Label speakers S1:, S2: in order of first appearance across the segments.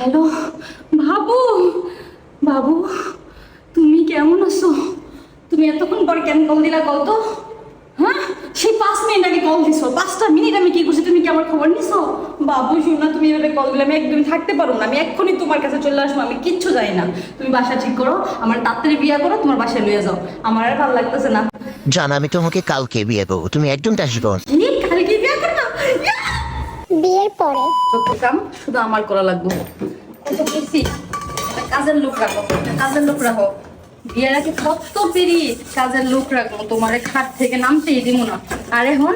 S1: Hello বাবু বাবু তুমি কেমন আছো? তুমি এতক্ষণ পর কেন কল দিলা কত হ্যাঁ সেই পাঁচ মিনিট আগে কল দিছো। পাঁচটা মিনিট আমি কি করছি তুমি কি আমার খবর নিছো? বাবু শোনা তুমি এভাবে কল দিলে আমি একদমই থাকতে পারব না। আমি এক্ষুনি তোমার কাছে চলে আসব আমি কিচ্ছু যাই না। তুমি বাসা ঠিক করো আমার তাড়াতাড়ি বিয়ে করো তোমার বাসায় লইয়া যাও। আমার আর ভালো লাগতেছে না।
S2: জান আমি তোমাকে কালকে বিয়ে করব। তুমি একদম আসব
S3: বিয়ের পরে।
S1: যত কাম, শুধু আমার করা লাগবে। খুশি কাজের লোক রাখো কাজের লোক রাখো। বিয়ের আগে কত পেরি কাজের লোক রাখব। তোমার খাট থেকে নামতেই দিব না। আর এখন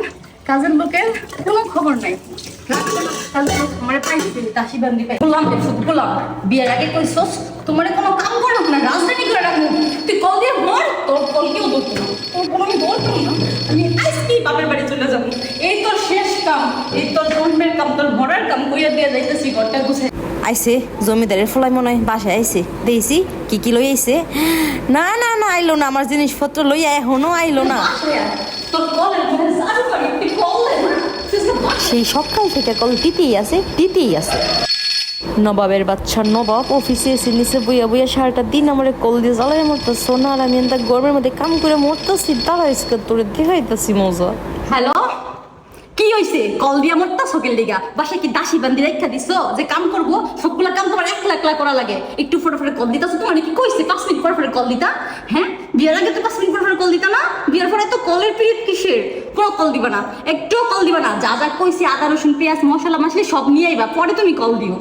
S1: কাজের লোকের কোনো খবর নাই। কাম করে না, রাজধানী করে রাখব। তুই কল দিয়ে বল, তোর কল তোর কোনো আমি বলতাম না। আমি চলে যাব। এই তোর শেষ কাম, এই তোর কাম তোর মরার কাম কইয়া দিয়ে যাইতেছি ঘরটা গুছে
S4: আইছে জমিদারের ফলাই মনে হয় বাসায় আইছে। দেখছি কি কি লই আইছে? না না না আইলো না আমার জিনিসপত্র লইয়া এখনও আইলো না।
S1: না।
S4: সেই সকাল থেকে কল দিতেই আছে দিতেই আছে। নবাবের বাচ্চা নবাব অফিসে এসে নিচে বইয়া বইয়া সারাটা দিন আমার কল দিয়ে জ্বালাই মরতো আর আমি এনতা গরমের মধ্যে কাম করে মরতেছি দাঁড়াইছে তোরে দেখাইতেছি মজা।
S1: হ্যালো? হইছে? কল দিয়া মরতা সকাল দিগা? বাসায় কি দাসী বান্দি রেখা দিছো? যে কাম করব, সবগুলা কাম তোমার এক লাখ লাখ করা লাগে। একটু ফটো ফটো কল দিতাছো তোমার? কি কইছে, পাঁচ মিনিট পর পরে কল দিতা? হ্যাঁ? বিয়ের আগে তো পাঁচ মিনিট পর পরে কল দিতা না? বিয়ের পরে তো কলের পিরিয়ড কিসের? কোনো কল দিবা না। একটু কল দিবা না। যা যা কইছে, আদা, রসুন, পেঁয়াজ, মশলা মাছলি সব নিয়ে আইবা, পরে তুমি কল দিও।